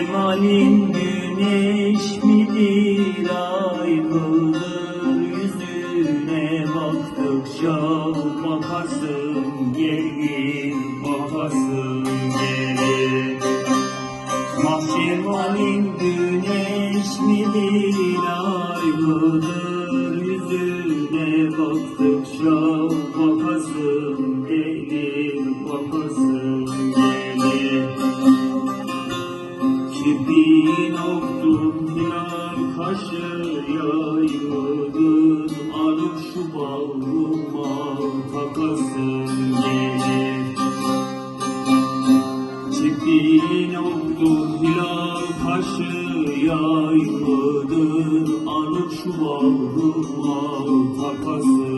Cemalin güneş midir? Ay mıdır yüzüne baktıkça bakarsın gelir bakarsın gelir. Mahşemalin güneş midir? Ay mıdır yüzüne baktıkça kaşı yaymadır Arık şu bağrıma takasın gelir Çiftliğin oldu hilal taşı yaymadır Arık şu bağrıma takasın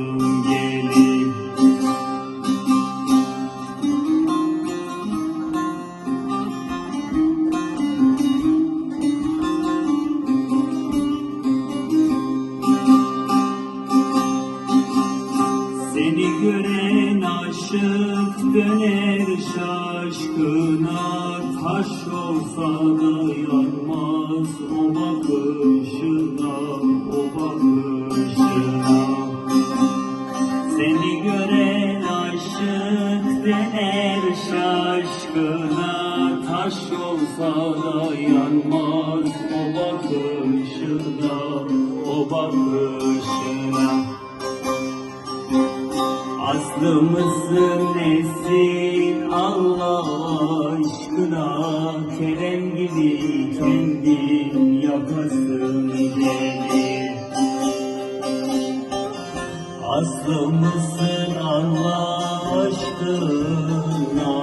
gören aşık döner şaşkına. Taş olsa da yanmaz o bakışına O bakışına. Seni gören aşık döner şaşkına. Taş olsa da yanmaz o bakışına O bakışına Aslı mısın nesin Allah aşkına? Kerem gibi kendin yakasın gelir Aslı mısın Allah aşkına?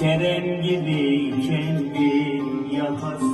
Kerem gibi kendin yakasın gelir